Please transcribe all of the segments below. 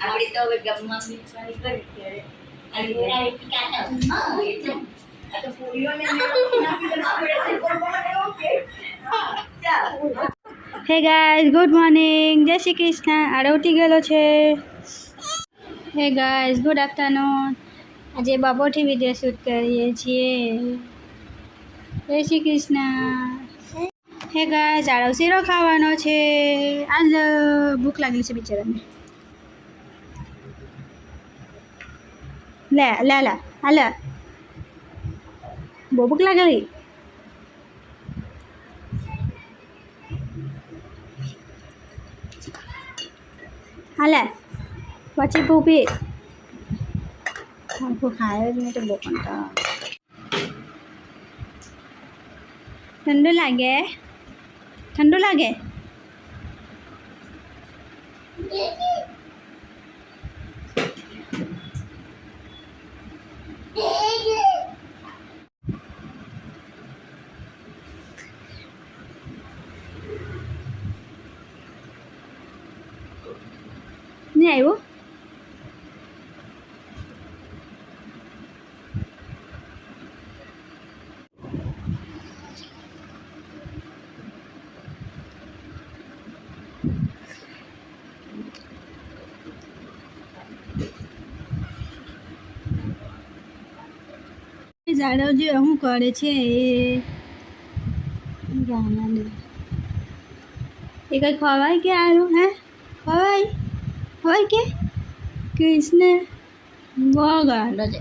આપણે તો હવે તો કોણ ઓકે ચાલો હે ગાઈઝ ગુડ મોર્નિંગ જય શ્રી કૃષ્ણ. આડે ઉઠી ગયેલો છે. હે ગાઈઝ ગુડ આફ્ટરનૂન આજે બપોરથી વીડિયો શૂટ કરીએ છીએ. જય શ્રી કૃષ્ણ. હે ગાઈઝ આડો શીરો ખાવાનો છે. આજ ભૂખ લાગેલી છે બિચારાને. લે લે લે. હાલ. બહુ ભૂખ લાગેલી? હાલે. પછી ભૂપી. આખું ખાય જ નહીં તો બહુ કંટાળો ઠંડુ લાગે? ઠંડુ લાગે? નહીં આવ્યું ઝાડો જે શું કરે છે એ ગાના દે એ કંઈ ખવાય કે આનું હે ખવાય હોય કે? કૃષ્ણ બહુ ગાંડો છે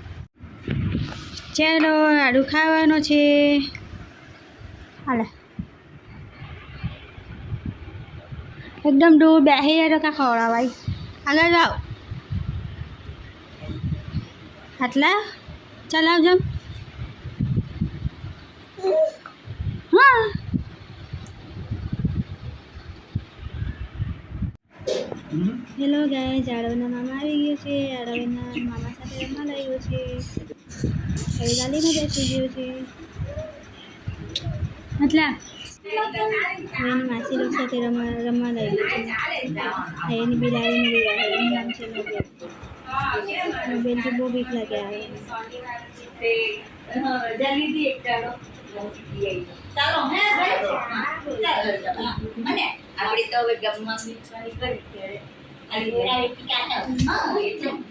ચાલો લાડુ ખાવાનો છે. હાલે. એકદમ દૂર બેસી જાય તો કાં ખવડાવાય આગળ જાઓ. આટલા? ચલાવજો હા હમ. હેલો ગાય જાડવના મામા આવી ગયો છે. જાડવના મામા સાથે રમવા લાગ્યો છે. હવે ગાલીમાં બેસી ગયો છે. મતલબ એની માસી લોકો સાથે રમવા રમવા લાગ્યો છે. એની બિલાડીને બી આવે એનું નામ છે મોબેલ મોબેલથી બહુ બીક લાગે આવે. ચાલો go with government in 2023. And you can help. Oh, you don't